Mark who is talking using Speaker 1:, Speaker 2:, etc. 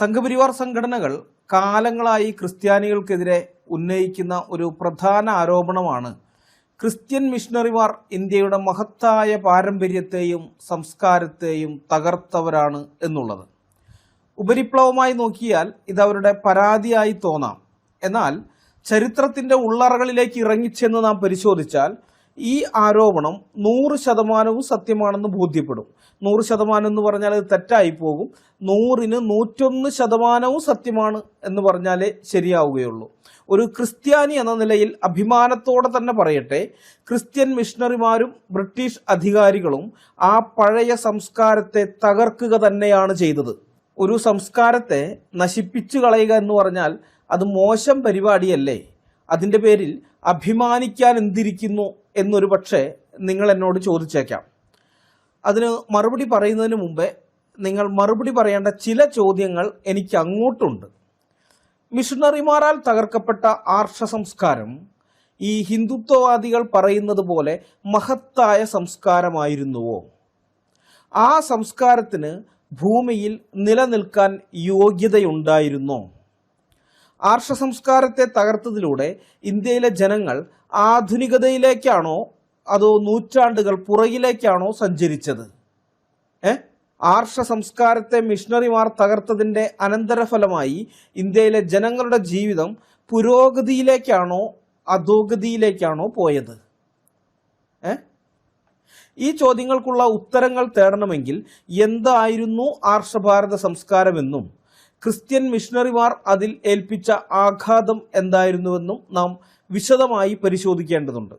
Speaker 1: സംഘപരിവാർ സംഘടനകൾ കാലങ്ങളായി ക്രിസ്ത്യാനികൾക്കെതിരെ ഉന്നയിക്കുന്ന ഒരു പ്രധാന ആരോപണമാണ് ക്രിസ്ത്യൻ മിഷണറിമാർ ഇന്ത്യയുടെ മഹത്തായ പാരമ്പര്യത്തെയും സംസ്കാരത്തെയും തകർത്തവരാണ് എന്നുള്ളത്. ഉപരിപ്ലവമായി നോക്കിയാൽ ഇതവരുടെ പരാതിയായി തോന്നാം. എന്നാൽ ചരിത്രത്തിന്റെ ഉള്ളറകളിലേക്ക് ഇറങ്ങിച്ചെന്ന് നാം പരിശോധിച്ചാൽ ഈ ആരോപണം നൂറ് ശതമാനവും സത്യമാണെന്ന് ബോധ്യപ്പെടും. നൂറ് ശതമാനം എന്ന് പറഞ്ഞാൽ അത് തെറ്റായി പോകും. നൂറിന് നൂറ്റൊന്ന് ശതമാനവും സത്യമാണ് എന്ന് പറഞ്ഞാലേ ശരിയാവുകയുള്ളൂ. ഒരു ക്രിസ്ത്യാനി എന്ന നിലയിൽ അഭിമാനത്തോടെ തന്നെ പറയട്ടെ ക്രിസ്ത്യൻ മിഷണറിമാരും ബ്രിട്ടീഷ് അധികാരികളും ആ പഴയ സംസ്കാരത്തെ തകർക്കുക തന്നെയാണ് ചെയ്തത്. ഒരു സംസ്കാരത്തെ നശിപ്പിച്ചു കളയുക എന്ന് പറഞ്ഞാൽ അത് മോശം പരിപാടിയല്ലേ? അതിന്റെ പേരിൽ അഭിമാനിക്കാൻ എന്തിരിക്കുന്നു എന്നൊരു പക്ഷേ നിങ്ങൾ എന്നോട് ചോദിച്ചേക്കാം. അതിന് മറുപടി പറയുന്നതിന് മുമ്പേ നിങ്ങൾ മറുപടി പറയേണ്ട ചില ചോദ്യങ്ങൾ എനിക്ക് അങ്ങോട്ടുണ്ട്. മിഷണറിമാരാൽ തകർക്കപ്പെട്ട ആർഷ സംസ്കാരം ഈ ഹിന്ദുത്വവാദികൾ പറയുന്നത് പോലെ മഹത്തായ സംസ്കാരമായിരുന്നുവോ? ആ സംസ്കാരത്തിന് ഭൂമിയിൽ നിലനിൽക്കാൻ യോഗ്യതയുണ്ടായിരുന്നോ? ആർഷ സംസ്കാരത്തെ തകർത്തതിലൂടെ ഇന്ത്യയിലെ ജനങ്ങൾ ആധുനികതയിലേക്കാണോ അതോ നൂറ്റാണ്ടുകൾ പുറകിലേക്കാണോ സഞ്ചരിച്ചത്? ഏ? ആർഷ സംസ്കാരത്തെ മിഷണറിമാർ തകർത്തതിന്റെ അനന്തരഫലമായി ഇന്ത്യയിലെ ജനങ്ങളുടെ ജീവിതം പുരോഗതിയിലേക്കാണോ അധോഗതിയിലേക്കാണോ പോയത്? ഏ? ഈ ചോദ്യങ്ങൾക്കുള്ള ഉത്തരങ്ങൾ തേടണമെങ്കിൽ എന്തായിരുന്നു ആർഷഭാരത സംസ്കാരമെന്നും ക്രിസ്ത്യൻ മിഷണറിമാർ അതിൽ ഏൽപ്പിച്ച ആഘാതം എന്തായിരുന്നുവെന്നും നാം വിശദമായി പരിശോധിക്കേണ്ടതുണ്ട്.